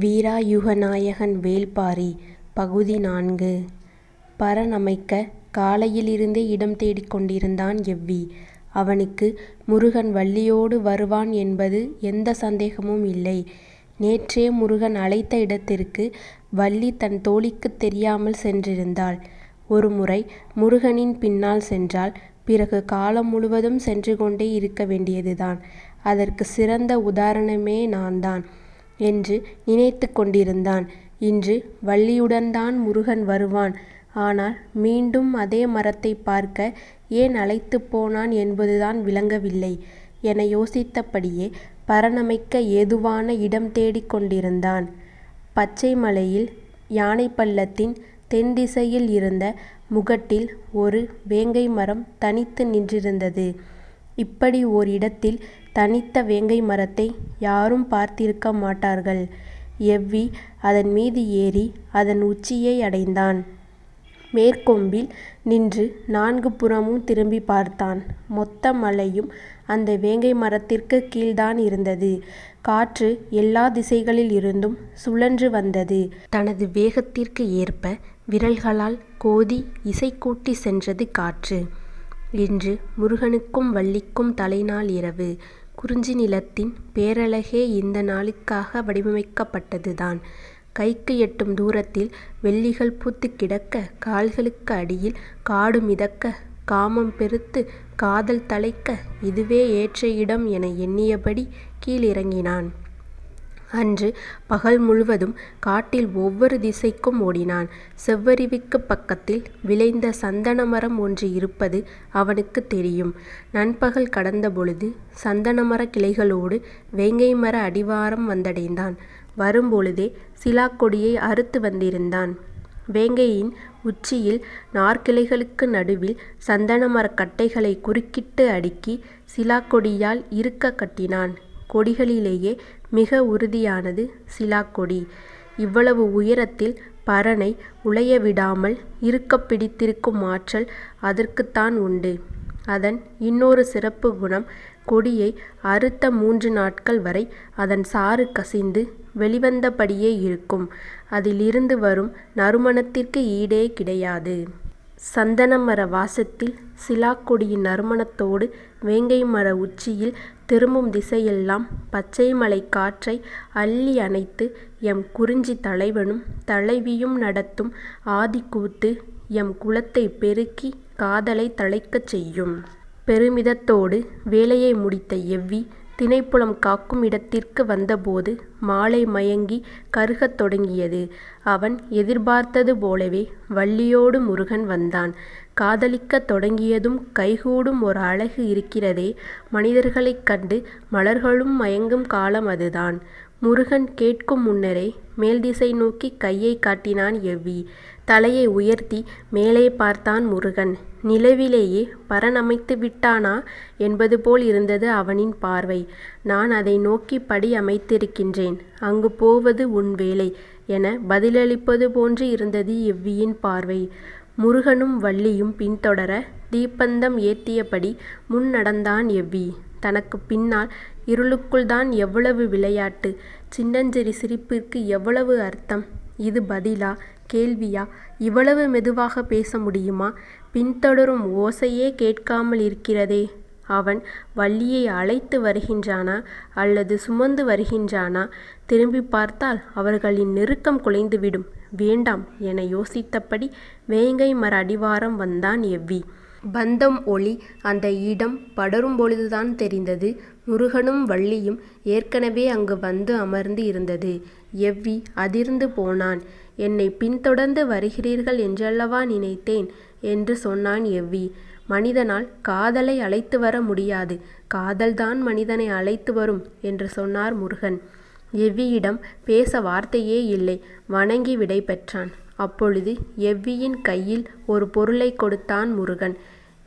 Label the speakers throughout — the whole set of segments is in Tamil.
Speaker 1: வீராயுகநாயகன் வேள்பாரி பகுதி நான்கு பரணமைக்க காலையிலிருந்தே இடம் தேடிக் கொண்டிருந்தான் எவ்வி. அவனுக்கு முருகன் வள்ளியோடு வருவான் என்பது எந்த சந்தேகமும் இல்லை. நேற்றே முருகன் அழைத்த இடத்திற்கு வள்ளி தன் தோழிக்குத் தெரியாமல் சென்றிருந்தாள். ஒருமுறை முருகனின் பின்னால் சென்றால் பிறகு காலம் முழுவதும் சென்று கொண்டே இருக்க வேண்டியதுதான். அதற்கு சிறந்த உதாரணமே நான்தான் என்று நினைத்து கொண்டிருந்தான். இன்று வள்ளியுடன்தான் முருகன் வருவான். ஆனால் மீண்டும் அதே மரத்தைப் பார்க்க ஏன் அழைத்துப் போனான் என்பதுதான் விளங்கவில்லை என யோசித்தபடியே பரணமைக்க ஏதுவான இடம் தேடிக் கொண்டிருந்தான். பச்சைமலையில் யானைப்பள்ளத்தின் தென்திசையில் இருந்த முகட்டில் ஒரு வேங்கை மரம் தனித்து நின்றிருந்தது. இப்படி ஓர் இடத்தில் தனித்த வேங்கை மரத்தை யாரும் பார்த்திருக்க மாட்டார்கள். எவ்வி அதன் மீது ஏறி அதன் உச்சியை அடைந்தான். மேற்கொம்பில் நின்று நான்கு புறமும் திரும்பி பார்த்தான். மொத்த மலையும் அந்த வேங்கை மரத்திற்குக் கீழ்தான் இருந்தது. காற்று எல்லா திசைகளில் இருந்தும் சுழன்று வந்தது. தனது வேகத்திற்கு ஏற்ப விரல்களால் கோதி இசை சென்றது காற்று. இன்று முருகனுக்கும் வள்ளிக்கும் தலைநாள் இரவு. குறிஞ்சி நிலத்தின் பேரழகே இந்த நாளுக்காக வடிவமைக்கப்பட்டதுதான். கைக்கு எட்டும் தூரத்தில் வெள்ளிகள் பூத்துக் கிடக்க கால்களுக்கு அடியில் காடு மிதக்க காமம் பெருத்து காதல் தழைக்க இதுவே ஏற்ற இடம் என எண்ணியபடி கீழிறங்கினான். அன்று பகல் முழுவதும் காட்டில் ஒவ்வொரு திசைக்கும் ஓடினான். செவ்வருவிக்குப் பக்கத்தில் விளைந்த சந்தன மரம் ஒன்று இருப்பது அவனுக்குத் தெரியும். நண்பகல் கடந்தபொழுது சந்தனமரக் கிளைகளோடு வேங்கை மர அடிவாரம் வந்தடைந்தான். வரும்பொழுதே சிலாக்கொடியை அறுத்து வந்திருந்தான். வேங்கையின் உச்சியில் நார்க்கிளைகளுக்கு நடுவில் சந்தனமரக் கட்டைகளைக் குறுக்கிட்டு அடுக்கி சிலாக்கொடியால் இருக்க கட்டினான். கொடிகளிலேயே மிக உறுதியானது சிலாக்கொடி. இவ்வளவு உயரத்தில் பறனை உளைய விடாமல் இருக்க பிடித்திருக்கும் ஆற்றல் அதற்குத்தான் உண்டு. அதன் இன்னொரு சிறப்பு குணம் கொடியை அறுத்த மூன்று நாட்கள் வரை அதன் சாறு கசிந்து வெளிவந்தபடியே இருக்கும். அதில் இருந்து வரும் நறுமணத்திற்கு ஈடே கிடையாது. சந்தனமர வாசத்தில் சிலாக்கொடியின் நறுமணத்தோடு வேங்கை மர உச்சியில் திரும்பும் திசையெல்லாம் பச்சை மலை காற்றை அள்ளி அணைத்து எம் குறிஞ்சி தலைவனும் தலைவியும் நடத்தும் ஆதிக்கூத்து எம் குலத்தைப் பெருக்கி காதலைத் தழைக்கச் செய்யும். பெருமிதத்தோடு வேலையை முடித்த எவ்வி தினைப்புலம் காக்கும் இடத்திற்கு வந்தபோது மாலை மயங்கி கருகத் தொடங்கியது. அவன் எதிர்பார்த்தது போலவே வள்ளியோடு முருகன் வந்தான். காதலிக்கத் தொடங்கியதும் கைகூடும் ஓர் அழகு இருக்கிறதே மனிதர்களைக் கண்டு மலர்களும் மயங்கும் காலம் அதுதான். முருகன் கேட்கும் முன்னரே மேல்திசை நோக்கிக் கையைக் காட்டினான் எவ்வி. தலையை உயர்த்தி மேலே பார்த்தான் முருகன். நிலவிலேயே பரனமைத்து விட்டானா என்பது போல் இருந்தது அவனின் பார்வை. நான் அதை நோக்கிப் படி அமைத்திருக்கின்றேன். அங்கு போவது உன் வேலை என பதிலளிப்பது போன்று இருந்தது எவ்வியின் பார்வை. முருகனும் வள்ளியும் பின்தொடர தீப்பந்தம் ஏத்தியபடி முன் நடந்தான் எவ்வி. தனக்குப் பின்னால் இருளுக்குள்தான் எவ்வளவு விளையாட்டு. சின்னஞ்சிறு சிரிப்பிற்கு எவ்வளவு அர்த்தம். இது பதிலா? கேள்வியா? இவ்வளவு மெதுவாகப் பேச முடியுமா? பின்தொடரும் ஓசையே கேட்காமல் இருக்கிறதே. அவன் வள்ளியை அழைத்து வருகின்றானா? அல்லது சுமந்து வருகின்றானா? திரும்பிப் பார்த்தால் அவர்களின் நெருக்கம் குலைந்துவிடும். வேண்டாம் என யோசித்தபடி வேங்கை மர அடிவாரம் வந்தான் எவ்வி. பந்தம் ஒளி அந்த இடம் படரும் பொழுதுதான் தெரிந்தது முருகனும் வள்ளியும் ஏற்கனவே அங்கு வந்து அமர்ந்து இருந்தது. எவ்வி அதிர்ந்து போனான். என்னை பின்தொடர்ந்து வருகிறீர்கள் என்றல்லவா நினைத்தேன் என்று சொன்னான் எவ்வி. மனிதனால் காதலை அழைத்து வர முடியாது. காதல்தான் மனிதனை அழைத்து வரும் என்று சொன்னார் முருகன். எவ்வியிடம் பேச வார்த்தையே இல்லை. வணங்கி விடைபெற்றான். அப்பொழுது எவ்வியின் கையில் ஒரு பொருளைக் கொடுத்தான் முருகன்.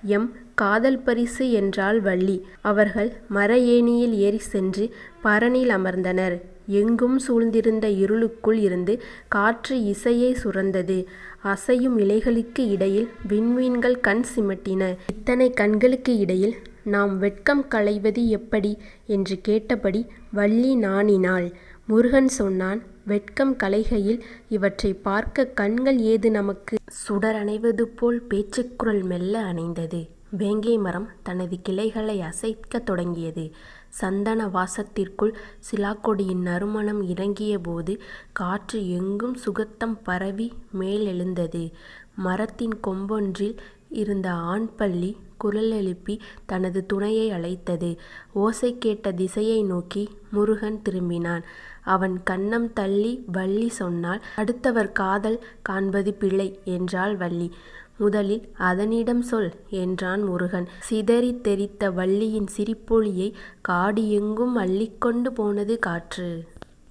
Speaker 1: எம் காதல் பரிசு என்றாள் வள்ளி. அவர்கள் மர ஏணியில் ஏறிச் சென்று பரணில் அமர்ந்தனர். எங்கும் சூழ்ந்திருந்த இருளுக்குள் இருந்து காற்று இசையைச் சுரந்தது. அசையும் இலைகளுக்கு இடையில் விண்மீன்கள் கண் சிமிட்டின. இத்தனை கண்களுக்கு இடையில் நாம் வெட்கம் களைவது எப்படி? என்று கேட்டபடி வள்ளி நாணினாள். முருகன் சொன்னான் வெட்கம் கலைகையில் இவற்றைப் பார்க்க கண்கள் ஏது நமக்கு? சுடரணைவது போல் பேச்சுக்குரல் மெல்ல அணைந்தது. வேங்கை மரம் தனது கிளைகளை அசைக்கத் தொடங்கியது. சந்தன வாசத்திற்குள் சிலாக்கொடியின் நறுமணம் இறங்கியபோது காற்று எங்கும் சுகத்தம் பரவி மேலெழுந்தது. மரத்தின் கொம்பொன்றில் இருந்த ஆண்பல்லி குரலெழுப்பி தனது துணையை அழைத்தது. ஓசை கேட்ட திசையை நோக்கி முருகன் திரும்பினான். அவன் கன்னம் தள்ளி வள்ளி சொன்னாள். அடுத்தவர் காதல் காண்பது பிழை என்றாள் வள்ளி. முதலில் அதனிடம் சொல் என்றான் முருகன். சிதறித் தெறித்த வள்ளியின் சிரிப்பொலியை காடு எங்கும் அள்ளிக்கொண்டு போனது காற்று.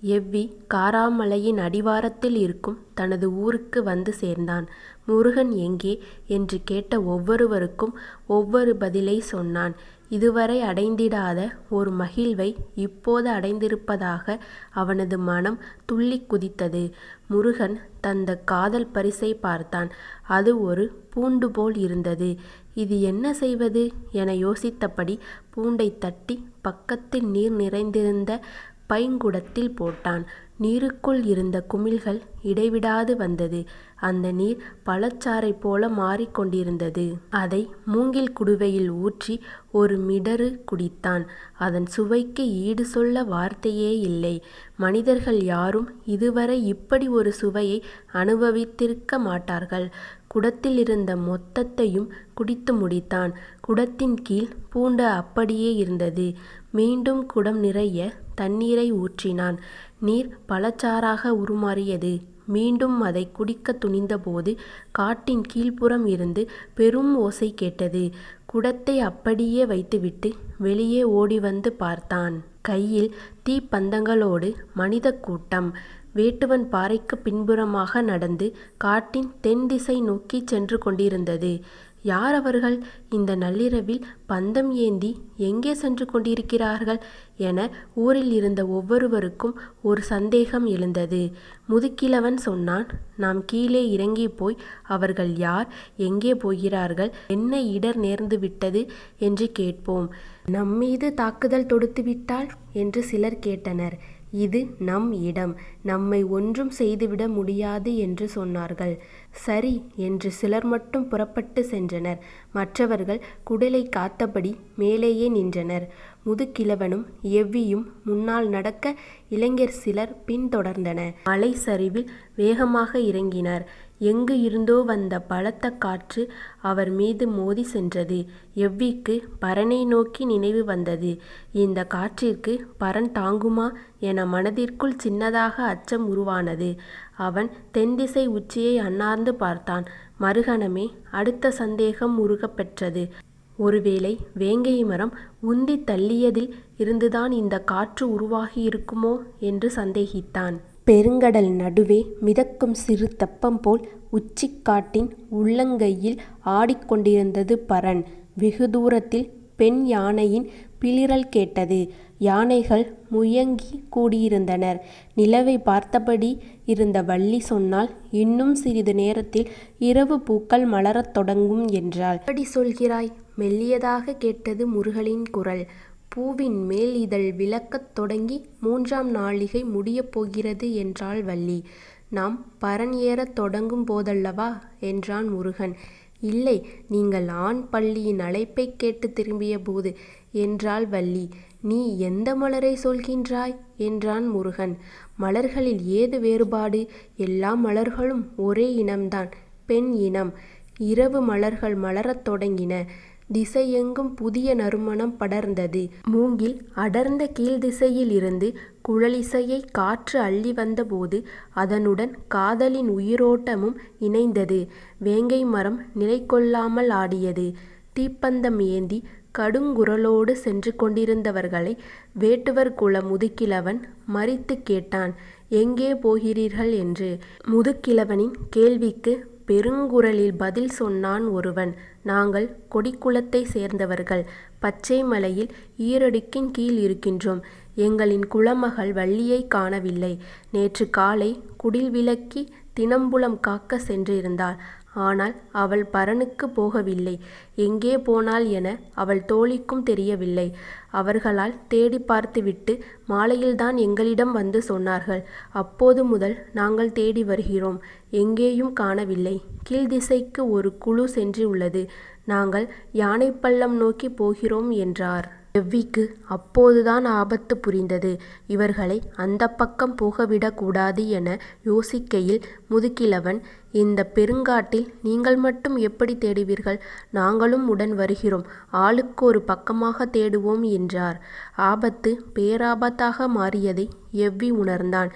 Speaker 1: எவ்வி காராமலையின் அடிவாரத்தில் இருக்கும் தனது ஊருக்கு வந்து சேர்ந்தான். முருகன் எங்கே? என்று கேட்ட ஒவ்வொருவருக்கும் ஒவ்வொரு பதிலைச் சொன்னான். இதுவரை அடைந்திடாத ஒரு மகிழ்வை இப்போது அடைந்திருப்பதாக அவனது மனம் துள்ளிக் குதித்தது. முருகன் தந்த காதல் பரிசைப் பார்த்தான். அது ஒரு பூண்டு போல் இருந்தது. இது என்ன செய்வது? என யோசித்தபடி பூண்டைத் தட்டி பக்கத்தில் நீர் நிறைந்திருந்த பைங்குடத்தில் போட்டான். நீருக்குள் இருந்த குமிழ்கள் இடைவிடாது வந்தது. அந்த நீர் பழச்சாறைப் போல மாறிக் கொண்டிருந்தது. அதை மூங்கில் குடுவையில் ஊற்றி ஒரு மிடறு குடித்தான். அதன் சுவைக்கு ஈடு சொல்ல வார்த்தையே இல்லை. மனிதர்கள் யாரும் இதுவரை இப்படி ஒரு சுவையை அனுபவித்திருக்க மாட்டார்கள். குடத்திலிருந்த மொத்தத்தையும் குடித்து முடித்தான். குடத்தின் கீழ் பூண்டு அப்படியே இருந்தது. மீண்டும் குடம் நிறைய தண்ணீரை ஊற்றினான். நீர் பழச்சாறாக உருமாறியது. மீண்டும் அதைக் குடிக்கத் துணிந்தபோது காட்டின் கீழ்ப்புறம் இருந்து பெரும் ஓசை கேட்டது. குடத்தை அப்படியே வைத்துவிட்டு வெளியே ஓடிவந்து பார்த்தான். கையில் தீப்பந்தங்களோடு மனிதக் கூட்டம். வேட்டுவன் பாறைக்குப் பின்புறமாக நடந்து காட்டின் தென் திசை நோக்கிச் சென்று கொண்டிருந்தது. யார் அவர்கள்? இந்த நள்ளிரவில் பந்தம் ஏந்தி எங்கே சென்று கொண்டிருக்கிறார்கள்? என ஊரில் இருந்த ஒவ்வொருவருக்கும் ஒரு சந்தேகம் எழுந்தது. முதுக்கிழவன் சொன்னான் நாம் கீழே இறங்கிப்போய் அவர்கள் யார்? எங்கே போகிறார்கள்? என்ன இடர் நேர்ந்துவிட்டது? என்று கேட்போம். நம்மீது தாக்குதல் தொடுத்துவிட்டால்? என்று சிலர் கேட்டனர். இது நம் இடம். நம்மை ஒன்றும் செய்துவிட முடியாது என்று சொன்னார்கள். சரி என்று சிலர் மட்டும் புறப்பட்டு சென்றனர். மற்றவர்கள் குடலை காத்தபடி மேலேயே நின்றனர். முதுக்கிழவனும் எவ்வியும் முன்னால் நடக்க இளைஞர் சிலர் பின்தொடர்ந்தன மலை சரிவில் வேகமாக இறங்கினர். எங்கு இருந்தோ வந்த பலத்த காற்று அவர் மீது மோதிச் சென்றது. எவ்விக்கு பரனை நோக்கி நினைவு வந்தது. இந்த காற்றிற்கு பரன் தாங்குமா? என மனதிற்குள் சின்னதாக அச்சம் உருவானது. அவன் தென்திசை உச்சியை அண்ணாந்து பார்த்தான். மறுகணமே அடுத்த சந்தேகம் உருகப் பெற்றது. ஒருவேளை வேங்கை மரம் உந்தி தள்ளியதில் இருந்துதான் இந்த காற்று உருவாகியிருக்குமோ? என்று சந்தேகித்தான். பெருங்கடல் நடுவே மிதக்கும் சிறு தெப்பம்போல் உச்சிக் காட்டின் உள்ளங்கையில் ஆடிக் கொண்டிருந்தது பரன். வெகு தூரத்தில் பெண் யானையின் பிளிரல் கேட்டது. யானைகள் முயங்கி கூடியிருந்தனர். நிலவைப் பார்த்தபடி இருந்த வள்ளி சொன்னாள் இன்னும் சிறிது நேரத்தில் இரவுப் பூக்கள் மலரத் தொடங்கும் என்றாள். எப்படி சொல்கிறாய்? மெல்லியதாகக் கேட்டது முருகனின் குரல். பூவின் மேல் இதழ் விளக்கத் தொடங்கி மூன்றாம் நாழிகை முடியப் போகிறது என்றாள் வள்ளி. நாம் பரன் ஏறத் தொடங்கும் போதல்லவா? என்றான் முருகன். இல்லை நீங்கள் ஆண் பல்லியின் அழைப்பைக் கேட்டுத் திரும்பியபோது என்றாள் வள்ளி. நீ எந்த மலரை சொல்கின்றாய்? என்றான் முருகன். மலர்களில் ஏது வேறுபாடு? எல்லா மலர்களும் ஒரே இனம்தான் பெண் இனம். இரவு மலர்கள் மலரத் தொடங்கின. திசையெங்கும் புதிய நறுமணம் படர்ந்தது. மூங்கில் அடர்ந்த கீழ்த்திசையில் இருந்து குழலிசையை காற்று அள்ளி வந்தபோது அதனுடன் காதலின் உயிரோட்டமும் இணைந்தது. வேங்கை மரம் நிலைகொள்ளாமல் ஆடியது. தீப்பந்தம் ஏந்தி கடுங்குரலோடு சென்று கொண்டிருந்தவர்களை வேட்டுவர் குல முதுக்கிழவன் மறித்துக் கேட்டான் எங்கே போகிறீர்கள் என்று. முதுக்கிழவனின் கேள்விக்குப் பெருங்குரலில் பதில் சொன்னான் ஒருவன். நாங்கள் கொடிக்குலத்தைச் சேர்ந்தவர்கள். பச்சை மலையில் ஈரடுக்கின் கீழ் இருக்கின்றோம். எங்களின் குலமகள் வள்ளியைக் காணவில்லை. நேற்று காலை குடில் விலக்கித் தினம்புலம் காக்கச் சென்றிருந்தாள். ஆனால் அவள் பரனுக்கு போகவில்லை. எங்கே போனாள் என அவள் தோழிக்கும் தெரியவில்லை. அவர்களால் தேடிப் பார்த்துவிட்டு மாலையில்தான் எங்களிடம் வந்து சொன்னார்கள். அப்போது முதல் நாங்கள் தேடி வருகிறோம். எங்கேயும் காணவில்லை. கீழ்த்திசைக்கு ஒரு குழு சென்று உள்ளது நாங்கள் யானைப்பள்ளம் நோக்கிப் போகிறோம் என்றார். எவ்விக்கு அப்போதுதான் ஆபத்து புரிந்தது. இவர்களை அந்தப் பக்கம் போகவிடக் கூடாது என யோசிக்கையில் முதுகிலவன் இந்தப் பெருங்காட்டில் நீங்கள் மட்டும் எப்படித் தேடுவீர்கள்? நாங்களும் உடன் வருகிறோம். ஆளுக்கு ஒரு பக்கமாகத் தேடுவோம் என்றார். ஆபத்து பேராபத்தாக மாறியதை எவ்வி உணர்ந்தான்.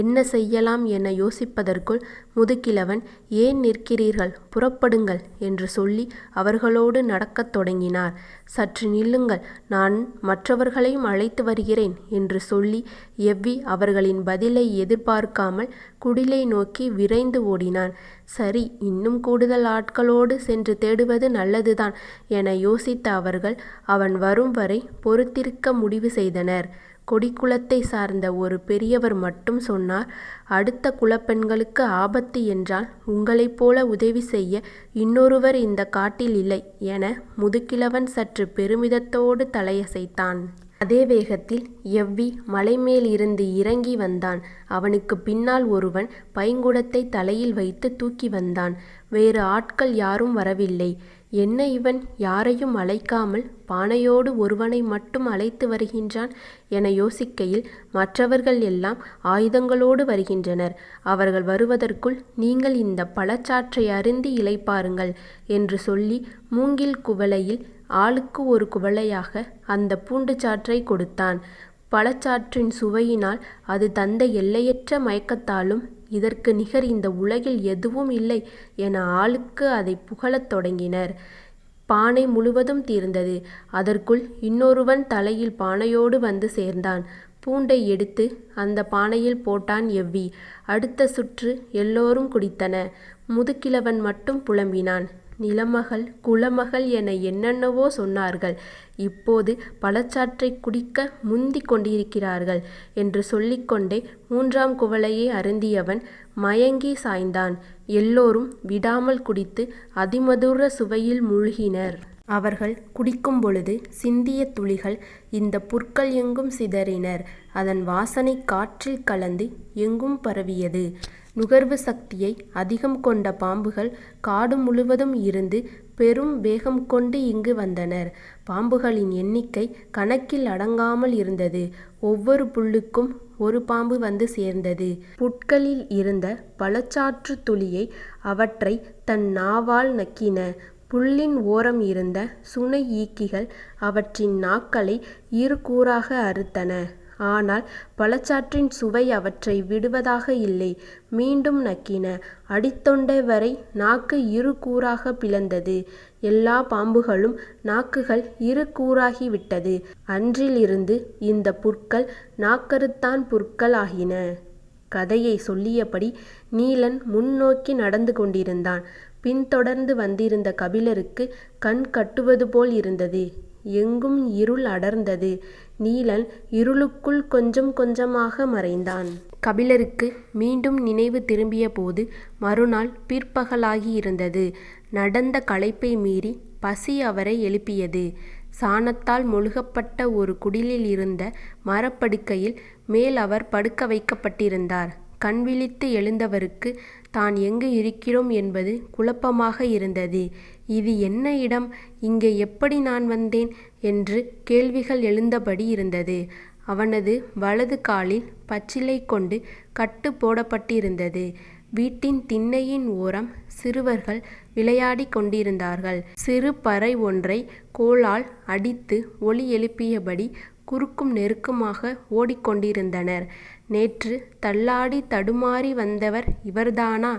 Speaker 1: என்ன செய்யலாம் என யோசிப்பதற்குள் முதுகிழவன் ஏன் நிற்கிறீர்கள் புறப்படுங்கள் என்று சொல்லி அவர்களோடு நடக்கத் தொடங்கினார். சற்று நில்லுங்கள் நான் மற்றவர்களையும் அழைத்து வருகிறேன் என்று சொல்லி எவ்வி அவர்களின் பதிலை எதிர்பார்க்காமல் குடிலை நோக்கி விரைந்து ஓடினான். சரி இன்னும் கூடுதல் ஆட்களோடு சென்று தேடுவது நல்லதுதான் என யோசித்த அவர்கள் அவன் வரும் வரை பொறுத்திருக்க முடிவு செய்தனர். கொடிக்குலத்தை சார்ந்த ஒரு பெரியவர் மட்டும் சொன்னார் அடுத்த குலப்பெண்களுக்கு ஆபத்து என்றால் உங்களைப் போல உதவி செய்ய இன்னொருவர் இந்த காட்டில் இல்லை என முதுகிழவன் சற்று பெருமிதத்தோடு தலையசைத்தான். அதே வேகத்தில் எவ்வி மலைமேலிருந்து இறங்கி வந்தான். அவனுக்குப் பின்னால் ஒருவன் பைங்குடத்தை தலையில் வைத்து தூக்கி வந்தான். வேறு ஆட்கள் யாரும் வரவில்லை. என்ன இவன் யாரையும் அழைக்காமல் பானையோடு ஒருவனை மட்டும் அழைத்து வருகின்றான் என யோசிக்கையில் மற்றவர்கள் எல்லாம் ஆயுதங்களோடு வருகின்றனர். அவர்கள் வருவதற்குள் நீங்கள் இந்த பழச்சாற்றை அருந்தி இழைப்பாருங்கள் என்று சொல்லி மூங்கில் குவளையில் ஆளுக்கு ஒரு குவளையாக அந்த பூண்டு சாற்றை கொடுத்தான். பழச்சாற்றின் சுவையினால் அது தந்த எல்லையற்ற மயக்கத்தாலும் இதற்கு நிகர் இந்த உலகில் எதுவும் இல்லை என ஆளுக்கு அதை புகழத் தொடங்கினர். பானை முழுவதும் தீர்ந்தது. அதற்குள் இன்னொருவன் தலையில் பானையோடு வந்து சேர்ந்தான். பூண்டை எடுத்து அந்த பானையில் போட்டான் எவ்வி. அடுத்த சுற்று எல்லோரும் குடித்தன. முதுகிழவன் மட்டும் புலம்பினான். நிலமகள் குலமகள் என என்னென்னவோ சொன்னார்கள். இப்போது பழச்சாற்றைக் குடிக்க முந்திக் கொண்டிருக்கிறார்கள் என்று சொல்லிக்கொண்டே மூன்றாம் குவளையை அருந்தியவன் மயங்கி சாய்ந்தான். எல்லோரும் விடாமல் குடித்து அதிமதுர சுவையில் மூழ்கினர். அவர்கள் குடிக்கும் பொழுது சிந்திய துளிகள் இந்தப் புற்கள் எங்கும் சிதறினர். அதன் வாசனை காற்றில் கலந்து எங்கும் பரவியது. நுகர்வு சக்தியை அதிகம் கொண்ட பாம்புகள் காடு முழுவதும் இருந்து பெரும் வேகம் கொண்டு இங்கு வந்தனர். பாம்புகளின் எண்ணிக்கை கணக்கில் அடங்காமல் இருந்தது. ஒவ்வொரு புல்லுக்கும் ஒரு பாம்பு வந்து சேர்ந்தது. புட்களில் இருந்த பழச்சாற்று துளியை அவற்றை தன் நாவால் நக்கின. புல்லின் ஓரம் இருந்த சுனை ஈக்கிகள் அவற்றின் நாக்களை இருகூறாக அறுத்தன. ஆனால் பழச்சாற்றின் சுவை அவற்றை விடுவதாக இல்லை. மீண்டும் நக்கின. அடித்தொண்டை வரை நாக்கு இரு கூறாகப் பிளந்தது. எல்லாப் பாம்புகளும் நாக்குகள் இரு கூறாகிவிட்டது. அன்றிலிருந்து இந்தப் புற்கள் நாக்கறுத்தான் புற்கள் ஆகின. கதையைச் சொல்லியபடி நீலன் முன்னோக்கி நடந்து கொண்டிருந்தான். பின்தொடர்ந்து வந்திருந்த கபிலருக்குக் கண் கட்டுவதுபோல் இருந்தது. எங்கும் இருள் அடர்ந்தது. நீலன் இருளுக்குள் கொஞ்சம் கொஞ்சமாக மறைந்தான். கபிலருக்கு மீண்டும் நினைவு திரும்பியபோது மறுநாள் பிற்பகலாகியிருந்தது. நடந்த களைப்பை மீறி பசி அவரை எழுப்பியது. சாணத்தால் மொழுகப்பட்ட ஒரு குடிலில் இருந்த மரப்படுக்கையில் மேல் அவர் படுக்க வைக்கப்பட்டிருந்தார். கண் விழித்து எழுந்தவருக்கு தான் எங்கு இருக்கிறோம் என்பது குழப்பமாக இருந்தது. இது என்ன இடம்? இங்கே எப்படி நான் வந்தேன்? என்று கேள்விகள் எழுந்தபடி இருந்தது. அவனது வலது காலில் பச்சிலை கொண்டு கட்டு போடப்பட்டிருந்தது. வீட்டின் திண்ணையின் ஓரம் சிறுவர்கள் விளையாடிக் கொண்டிருந்தார்கள். சிறு பறை ஒன்றை கோலால் அடித்து ஒலி எழுப்பியபடி குறுக்கும் நெருக்குமாக ஓடிக் கொண்டிருந்தனர். நேற்று தள்ளாடி தடுமாறி வந்தவர் இவர்தானா?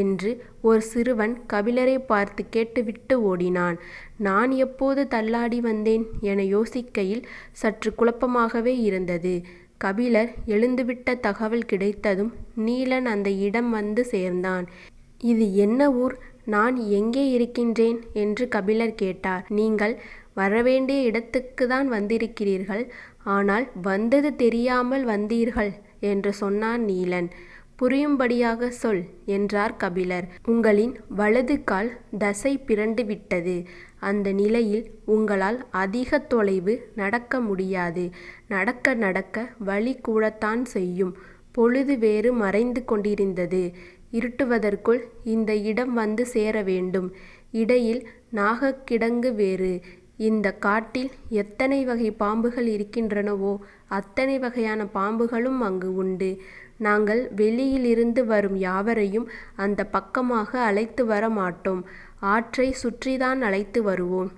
Speaker 1: என்று ஒரு சிறுவன் கபிலரைப் பார்த்து கேட்டுவிட்டு ஓடினான். நான் எப்போது தள்ளாடி வந்தேன்? என யோசிக்கையில் சற்று குழப்பமாகவே இருந்தது. கபிலர் எழுந்துவிட்ட தகவல் கிடைத்ததும் நீலன் அந்த இடம் வந்து சேர்ந்தான். இது என்ன ஊர்? நான் எங்கே இருக்கின்றேன்? என்று கபிலர் கேட்டார். நீங்கள் வரவேண்டிய இடத்துக்குத்தான் வந்திருக்கிறீர்கள். ஆனால் வந்தது தெரியாமல் வந்தீர்கள் என்று சொன்னான் நீலன். புரியும்படியாக சொல் என்றார் கபிலர். உங்களின் வலது கால் தசை பிறண்டு விட்டது. அந்த நிலையில் உங்களால் அதிக தொலைவு நடக்க முடியாது. நடக்க நடக்க வலி கூடத்தான் செய்யும். பொழுது வேறு மறைந்து கொண்டிருந்தது. இருட்டுவதற்குள் இந்த இடம் வந்து சேர வேண்டும். இடையில் நாகக்கிடங்கு வேறு. இந்த காட்டில் எத்தனை வகை பாம்புகள் இருக்கின்றனவோ அத்தனை வகையான பாம்புகளும் அங்கு உண்டு. நாங்கள் வெளியிலிருந்து வரும் யாவரையும் அந்த பக்கமாக அழைத்து வர மாட்டோம். ஆற்றை சுற்றிதான் அழைத்து வருவோம்.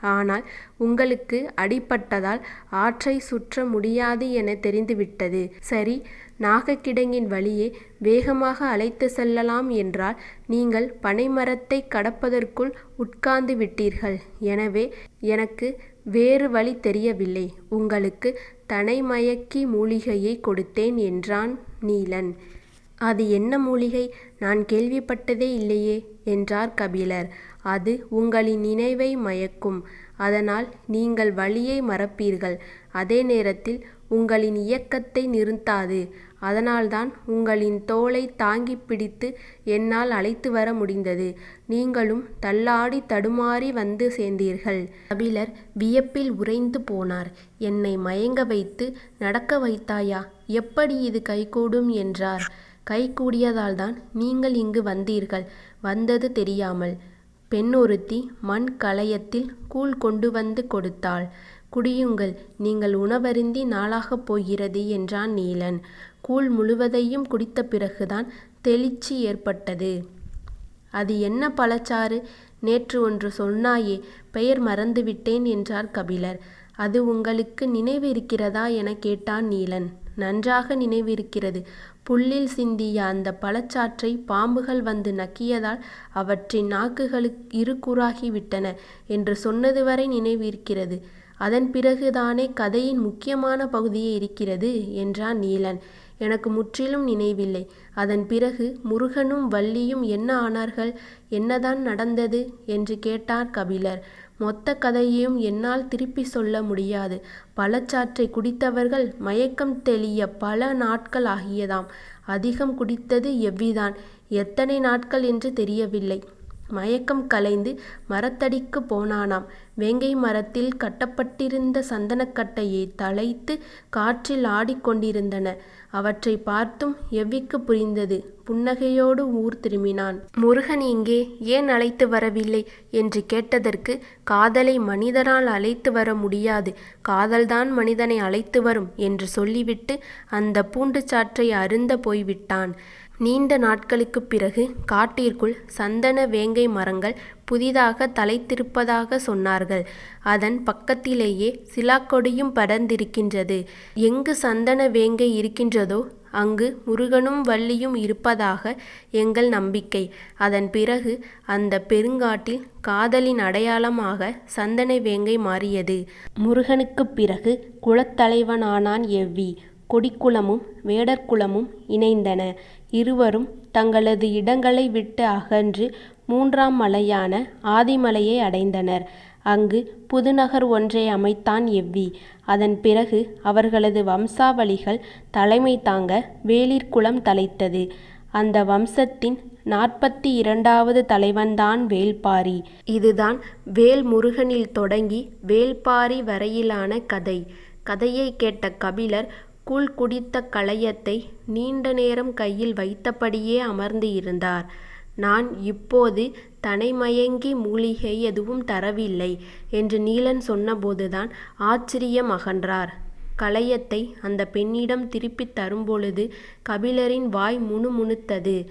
Speaker 1: ஆனால் உங்களுக்கு அடிபட்டதால் ஆற்றை சுற்ற முடியாது என தெரிந்துவிட்டது. சரி நாகக்கிடங்கின் வழியே வேகமாக அழைத்து செல்லலாம் என்றால் நீங்கள் பனைமரத்தைக் கடப்பதற்குள் உட்கார்ந்து விட்டீர்கள். எனவே எனக்கு வேறு வழி தெரியவில்லை. உங்களுக்கு தனைமயக்கி மூலிகையைக் கொடுத்தேன் என்றான் நீலன். அது என்ன மூலிகை? நான் கேள்விப்பட்டதே இல்லையே என்றார் கபிலர். அது உங்களின் நினைவை மயக்கும். அதனால் நீங்கள் வழியை மறப்பீர்கள். அதே நேரத்தில் உங்களின் இயக்கத்தை நிறுத்தாது. அதனால்தான் உங்களின் தோளைத் தாங்கிப் பிடித்து என்னால் அழைத்து வர முடிந்தது. நீங்களும் தள்ளாடித் தடுமாறி வந்து சேர்ந்தீர்கள். கபிலர் வியப்பில் உறைந்து போனார். என்னை மயங்க வைத்து நடக்க வைத்தாயா? எப்படி இது கைகூடும் என்றார். கைகூடியதால்தான் நீங்கள் இங்கு வந்தீர்கள். வந்தது தெரியாமல். பெண் ஒருத்தி மண் கலயத்தில் கூழ் கொண்டு வந்து கொடுத்தாள். குடியுங்கள். நீங்கள் உணவருந்தி நாளாகப் போகிறது என்றான் நீலன். கூழ் முழுவதையும் குடித்த பிறகுதான் தெளிச்சி ஏற்பட்டது. அது என்ன பழச்சாறு? நேற்று ஒன்று சொன்னாயே. பெயர் மறந்துவிட்டேன் என்றார் கபிலர். அது உங்களுக்கு நினைவிருக்கிறதா? எனக் கேட்டான் நீலன். நன்றாக நினைவிருக்கிறது. புல்லில் சிந்திய அந்த பழச்சாற்றை பாம்புகள் வந்து நக்கியதால் அவற்றின் நாக்குகள் இறுகூறாகி என்று சொன்னது வரை நினைவிருக்கிறது. அதன் பிறகுதானே கதையின் முக்கியமான பகுதியே இருக்கிறது என்றான் நீலன். எனக்கு முற்றிலும் நினைவில்லை. அதன் பிறகு முருகனும் வள்ளியும் என்ன ஆனார்கள்? என்னதான் நடந்தது? என்று கேட்டார் கபிலர். மொத்தக் கதையையும் என்னால் திருப்பிச் சொல்ல முடியாது. பழச்சாற்றைக் குடித்தவர்கள் மயக்கம் தெளியப் பல நாட்கள் ஆகியதாம். அதிகம் குடித்தது எவ்விதான். எத்தனை நாட்கள் என்று தெரியவில்லை. மயக்கம் கலைந்து மரத்தடிக்குப் போனானாம். வேங்கை மரத்தில் கட்டப்பட்டிருந்த சந்தனக்கட்டையை தலைத்து காற்றில் ஆடிக் கொண்டிருந்தன. அவற்றை பார்த்தும் எவ்விக்கு புரிந்தது. புன்னகையோடு ஊர் திரும்பினான். முருகன் இங்கே ஏன் அழைத்து வரவில்லை? என்று கேட்டதற்கு காதலை மனிதனால் அழைத்து வர முடியாது. காதல்தான் மனிதனை அழைத்து வரும் என்று சொல்லிவிட்டு அந்த பூண்டுச்சாற்றை சாற்றை போய்விட்டான். நீண்ட நாட்களுக்குப் பிறகு காட்டிற்குள் சந்தன வேங்கை மரங்கள் புதிதாகத் தழைத்திருப்பதாகச் சொன்னார்கள். அதன் பக்கத்திலேயே சிலாக்கொடியும் படர்ந்திருக்கின்றது. எங்கு சந்தன வேங்கை இருக்கின்றதோ அங்கு முருகனும் வள்ளியும் இருப்பதாக எங்கள் நம்பிக்கை. அதன் பிறகு அந்தப் பெருங்காட்டில் காதலின் அடையாளமாக சந்தன வேங்கை மாறியது. முருகனுக்குப் பிறகு குலத்தலைவனானான் எவ்வி. கொடிக்குலமும் வேடர்குலமும் இணைந்தன. இருவரும் தங்களது இடங்களை விட்டு அகன்று மூன்றாம் மலையான ஆதிமலையை அடைந்தனர். அங்கு புதுநகர் ஒன்றை அமைத்தான் எவ்வி. அதன் பிறகு அவர்களது வம்சாவளிகள் தலைமை தாங்க வேளிர் குலம் தழைத்தது. அந்த வம்சத்தின் நாற்பத்தி இரண்டாவது தலைவன்தான் வேள்பாரி. இதுதான் வேல்முருகனில் தொடங்கி வேள்பாரி வரையிலான கதை. கதையைக் கேட்ட கபிலர் கூழ் குடித்த கலயத்தை நீண்ட நேரம் கையில் வைத்தபடியே அமர்ந்து இருந்தார். நான் இப்போது தனைமயங்கி மூலிகை எதுவும் தரவில்லை என்று நீலன் சொன்னபோதுதான் ஆச்சரியம் அகன்றார். கலயத்தை அந்தப் பெண்ணிடம் திருப்பித் தரும்பொழுது கபிலரின் வாய் முணுமுணுத்தது.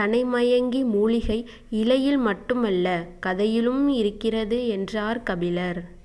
Speaker 1: தனைமயங்கி மூலிகை இலையில் மட்டுமல்ல கதையிலும் இருக்கிறது என்றார் கபிலர்.